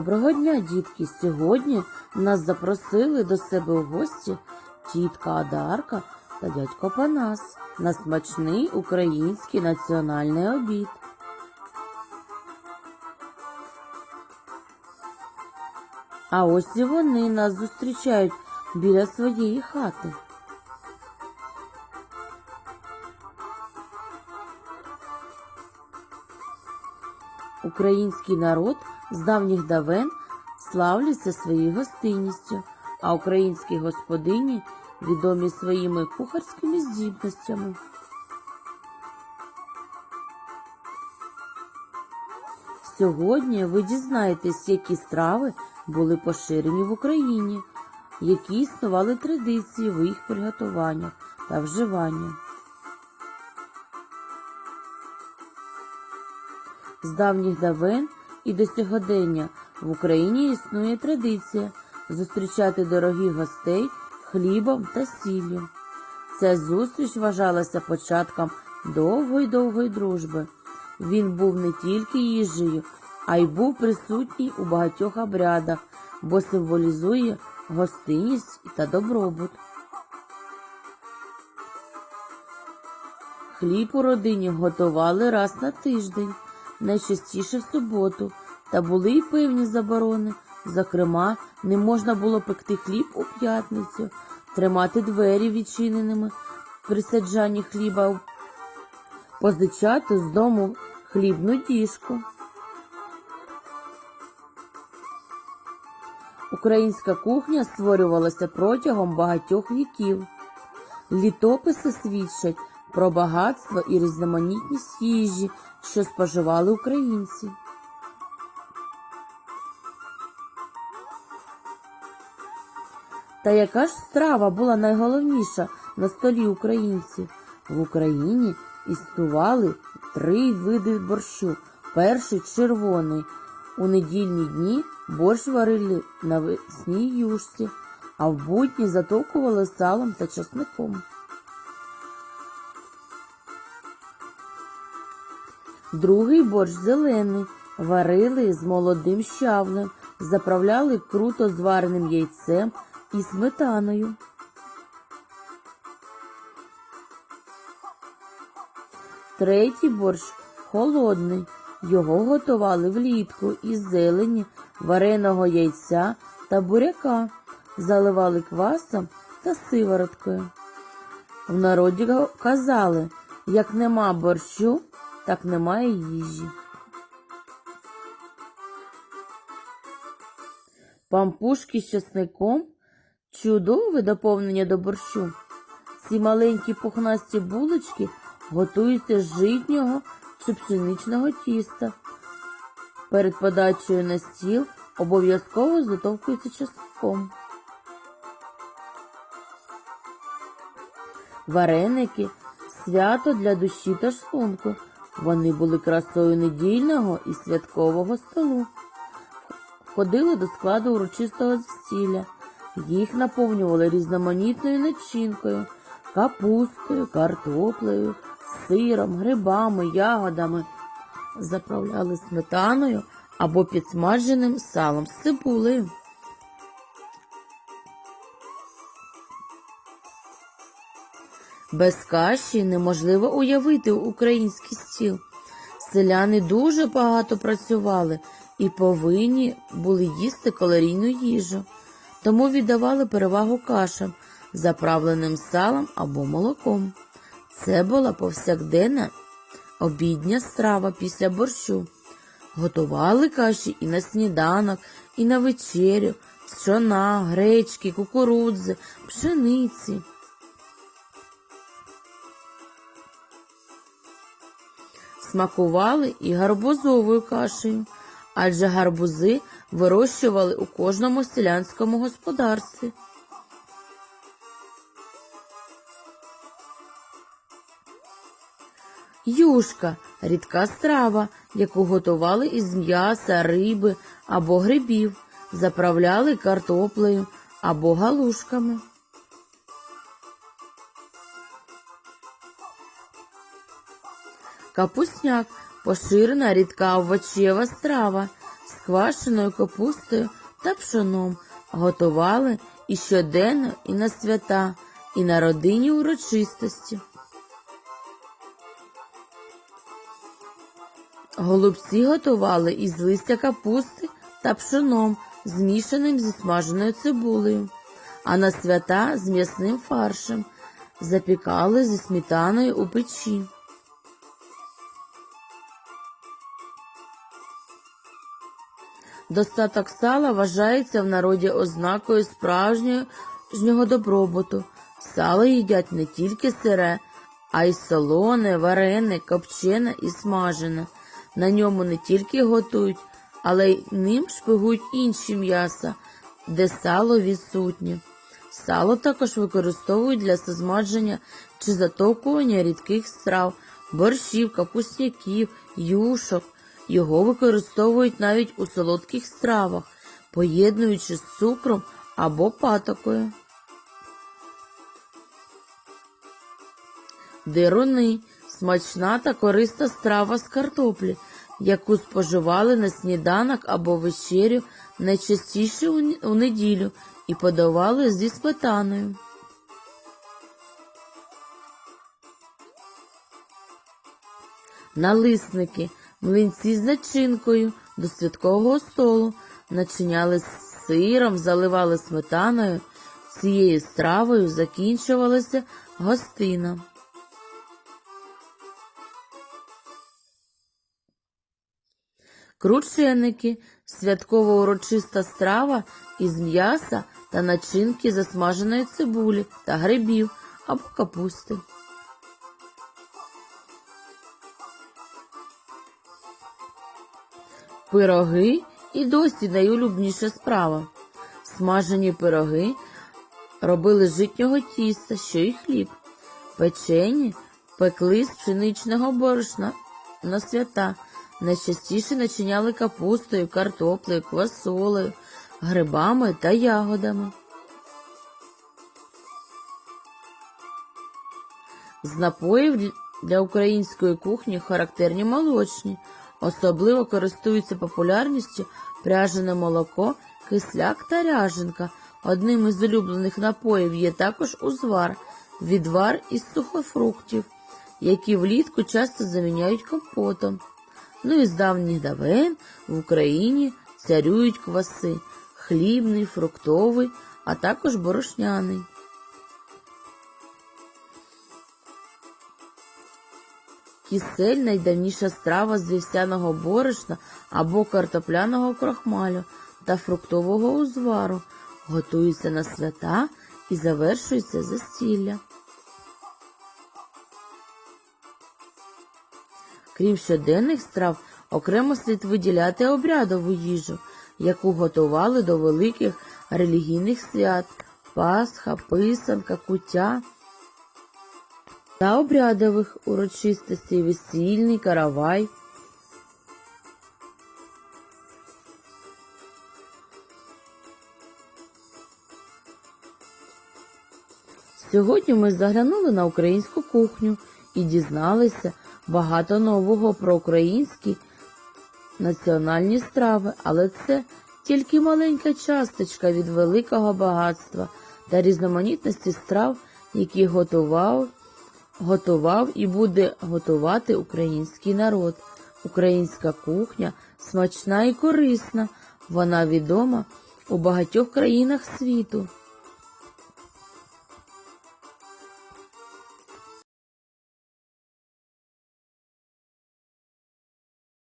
Доброго дня, дітки! Сьогодні нас запросили до себе у гості тітка Адарка та дядько Панас на смачний український національний обід. А ось і вони нас зустрічають біля своєї хати. Український народ з давніх давен славляться своєю гостинністю, а українські господині відомі своїми кухарськими здібностями. Сьогодні ви дізнаєтесь, які страви були поширені в Україні, які існували традиції в їх приготуваннях та вживанні. З давніх давен і до сьогодення в Україні існує традиція зустрічати дорогих гостей хлібом та сіллю. Ця зустріч вважалася початком довгої довгої дружби. Він був не тільки їжею, а й був присутній у багатьох обрядах, бо символізує гостинність та добробут. Хліб у родині готували раз на тиждень, найчастіше в суботу, та були й певні заборони. Зокрема, не можна було пекти хліб у п'ятницю, тримати двері відчиненими при саджанні хліба, позичати з дому хлібну діжку. Українська кухня створювалася протягом багатьох віків. Літописи свідчать про багатство і різноманітність їжі, що споживали українці. Та яка ж страва була найголовніша на столі українців? В Україні існували три види борщу. Перший червоний. У недільні дні борщ варили на весній юшці, а в будні затокували салом та часником. Другий борщ зелений, варили з молодим щавлем, заправляли круто звареним яйцем і сметаною. Третій борщ холодний. Його готували влітку із зелені, вареного яйця та буряка, заливали квасом та сивороткою. В народі казали, як нема борщу, так немає їжі. Пампушки з чесником чудове доповнення до борщу. Ці маленькі пухнасті булочки готуються з житнього чи пшеничного тіста. Перед подачею на стіл обов'язково затовкується чесником. Вареники свято для душі та шлунку. Вони були красою недільного і святкового столу. Входили до складу урочистого застілля. Їх наповнювали різноманітною начинкою, капустою, картоплею, сиром, грибами, ягодами. Заправляли сметаною або підсмаженим салом з цибулею. Без каші неможливо уявити український стіл. Селяни дуже багато працювали і повинні були їсти калорійну їжу, тому віддавали перевагу кашам, заправленим салом або молоком. Це була повсякденна обідня страва після борщу. Готували каші і на сніданок, і на вечерю, пшона, гречки, кукурудзи, пшениці. Смакували і гарбузовою кашею, адже гарбузи вирощували у кожному селянському господарстві. Юшка рідка страва, яку готували із м'яса, риби або грибів, заправляли картоплею або галушками. Капусняк поширена рідка овочева страва, квашеною капустою та пшоном готували і щоденно, і на свята, і на родинні урочистості. Голубці готували із листя капусти та пшоном, змішаним зі смаженою цибулею, а на свята з м'ясним фаршем запікали зі сметаною у печі. Достаток сала вважається в народі ознакою справжнього добробуту. Сало їдять не тільки сире, а й солоне, варене, копчене і смажене. На ньому не тільки готують, але й ним шпигують інші м'яса, де сало відсутнє. Сало також використовують для засмадження чи затовкування рідких страв, борщів, капустяків, юшок. Його використовують навіть у солодких стравах, поєднуючи з цукром або патокою. Дируни смачна та корисна страва з картоплі, яку споживали на сніданок або вечерю найчастіше у неділю і подавали зі сметаною. Налисники, млинці з начинкою до святкового столу, начиняли сиром, заливали сметаною. Цією стравою закінчувалася гостина. Крученики святково урочиста страва із м'яса та начинки засмаженої цибулі та грибів або капусти. Пироги і досі найулюбніша справа. Смажені пироги робили з житнього тіста, що й хліб. Печені пекли з пшеничного борошна на свята. Найчастіше начиняли капустою, картоплею, квасолею, грибами та ягодами. З напоїв для української кухні характерні молочні. Особливо користуються популярністю пряжене молоко, кисляк та ряженка. Одним із улюблених напоїв є також узвар, відвар із сухофруктів, які влітку часто заміняють компотом. Ну і з давніх давен в Україні царюють кваси хлібний, фруктовий, а також борошняний. Кісель найдавніша страва з вівсяного борошна або картопляного крохмалю та фруктового узвару. Готується на свята і завершується застілля. Крім щоденних страв, окремо слід виділяти обрядову їжу, яку готували до великих релігійних свят Пасха, писанка, куття та обрядових урочистостей весільний, каравай. Сьогодні ми заглянули на українську кухню і дізналися багато нового про українські національні страви, але це тільки маленька часточка від великого багатства та різноманітності страв, які готував, готував і буде готувати український народ. Українська кухня смачна і корисна, вона відома у багатьох країнах світу.